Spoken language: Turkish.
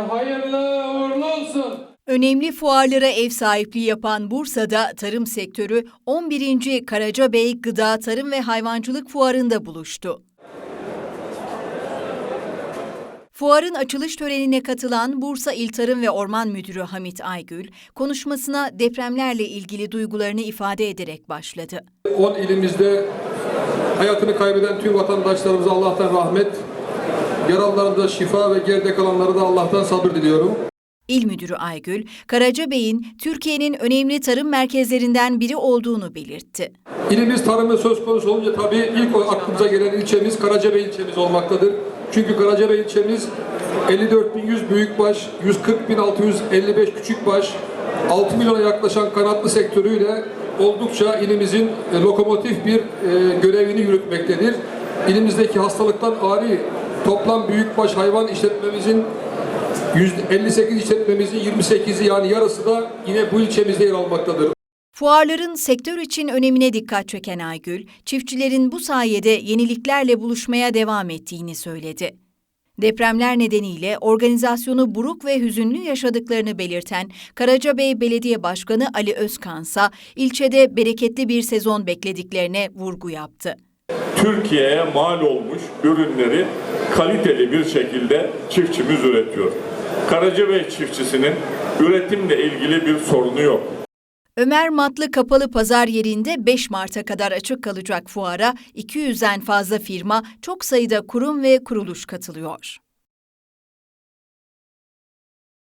Hayırlı uğurlu olsun. Önemli fuarlara ev sahipliği yapan Bursa'da tarım sektörü 11. Karacabey Gıda Tarım ve Hayvancılık Fuarı'nda buluştu. Fuarın açılış törenine katılan Bursa İl Tarım ve Orman Müdürü Hamit Aygül, konuşmasına depremlerle ilgili duygularını ifade ederek başladı. 10 ilimizde hayatını kaybeden tüm vatandaşlarımıza Allah'tan rahmet, yaralılarımıza şifa ve geride kalanlara da Allah'tan sabır diliyorum. İl Müdürü Aygül, Karacabey'in Türkiye'nin önemli tarım merkezlerinden biri olduğunu belirtti. İlimiz tarımı söz konusu olunca tabii ilk aklımıza gelen ilçemiz Karacabey ilçemiz olmaktadır. Çünkü Karacabey ilçemiz 54.100 büyükbaş, 140.655 küçükbaş, 6 milyona yaklaşan kanatlı sektörüyle oldukça ilimizin e, lokomotif bir e, görevini yürütmektedir. İlimizdeki hastalıktan ari toplam büyükbaş hayvan işletmemizin 58 işletmemizin 28'i yani yarısı da yine bu ilçemizde yer almaktadır. Fuarların sektör için önemine dikkat çeken Aygül, çiftçilerin bu sayede yeniliklerle buluşmaya devam ettiğini söyledi. Depremler nedeniyle organizasyonu buruk ve hüzünlü yaşadıklarını belirten Karacabey Belediye Başkanı Ali Özkansa, ilçede bereketli bir sezon beklediklerine vurgu yaptı. Türkiye'ye mal olmuş ürünleri kaliteli bir şekilde çiftçimiz üretiyor. Karacabey çiftçisinin üretimle ilgili bir sorunu yok. Ömer Matlı Kapalı Pazar yerinde 5 Mart'a kadar açık kalacak fuara 200'den fazla firma, çok sayıda kurum ve kuruluş katılıyor.